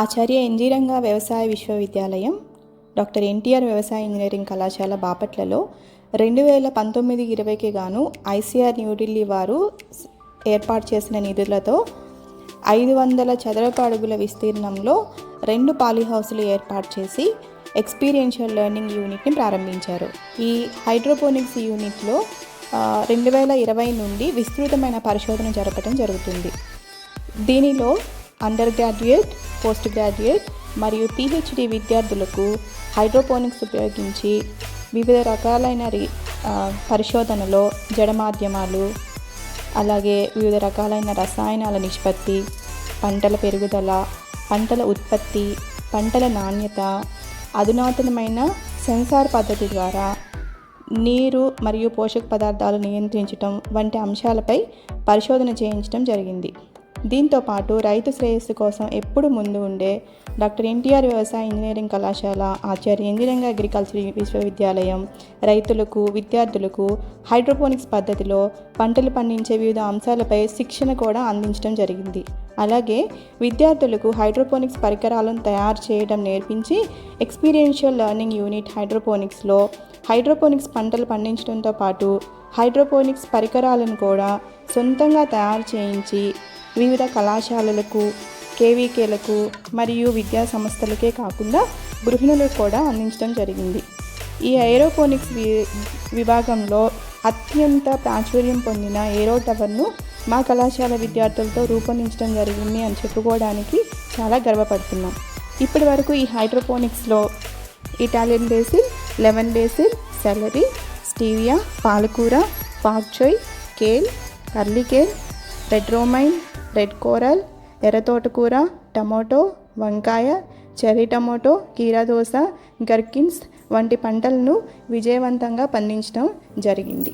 ఆచార్య NG వ్యవసాయ విశ్వవిద్యాలయం doctor NTR వ్యవసాయ ఇంజనీరింగ్ కళాశాల బాపట్లలో రెండు వేల పంతొమ్మిది ఇరవైకి గాను ఐసీఆర్ న్యూఢిల్లీ వారు ఏర్పాటు చేసిన నిధులతో ఐదు వందల చదరపు అడుగుల విస్తీర్ణంలో రెండు పాలీహౌస్లు ఏర్పాటు చేసి ఎక్స్పీరియన్షియల్ లెర్నింగ్ యూనిట్ని ప్రారంభించారు. ఈ హైడ్రోపోనిక్స్ యూనిట్లో రెండు వేల ఇరవై నుండి విస్తృతమైన పరిశోధన జరపడం జరుగుతుంది. దీనిలో అండర్ గ్రాడ్యుయేట్ పోస్ట్ గ్రాడ్యుయేట్ మరియు పిహెచ్డి విద్యార్థులకు హైడ్రోపోనిక్స్ ఉపయోగించి వివిధ రకాలైన పరిశోధనలో జడ మాధ్యమాలు అలాగే వివిధ రకాలైన రసాయనాల నిష్పత్తి పంటల పెరుగుదల పంటల ఉత్పత్తి పంటల నాణ్యత అధునాతనమైన సెన్సార్ పద్ధతి ద్వారా నీరు మరియు పోషక పదార్థాలు నియంత్రించటం వంటి అంశాలపై పరిశోధన చేయించడం జరిగింది. దీంతో పాటు రైతు శ్రేయస్సు కోసం ఎప్పుడు ముందు ఉండే డాక్టర్ ఎన్టీఆర్ వ్యవసాయ ఇంజనీరింగ్ కళాశాల ఆచార్య ఇంజనీరింగ్ అగ్రికల్చర్ విశ్వవిద్యాలయం రైతులకు విద్యార్థులకు హైడ్రోపోనిక్స్ పద్ధతిలో పంటలు పండించే వివిధ అంశాలపై శిక్షణ కూడా అందించడం జరిగింది. అలాగే విద్యార్థులకు హైడ్రోపోనిక్స్ పరికరాలను తయారు చేయడం నేర్పించి ఎక్స్పీరియన్షియల్ లెర్నింగ్ యూనిట్ హైడ్రోపోనిక్స్లో హైడ్రోపోనిక్స్ పంటలు పండించడంతో పాటు హైడ్రోపోనిక్స్ పరికరాలను కూడా సొంతంగా తయారు చేయించి వివిధ కళాశాలలకు కేవీకేలకు మరియు విద్యా సంస్థలకే కాకుండా గృహిణులకు కూడా అందించడం జరిగింది. ఈ ఏరోపోనిక్స్ వి విభాగంలో అత్యంత ప్రాచుర్యం పొందిన ఏరో టవర్ను మా కళాశాల విద్యార్థులతో రూపొందించడం జరిగింది అని చెప్పుకోవడానికి చాలా గర్వపడుతున్నాం. ఇప్పటి వరకు ఈ హైడ్రోపోనిక్స్లో Italian basil lemon basil celery stevia పాలకూర pak choi kale curly kale romaine red coral ఎర్ర తోటకూర టమోటో వంకాయ చెర్రీ టమోటో కీరాదోస గర్కిన్స్ వంటి పంటలను విజయవంతంగా పండించడం జరిగింది.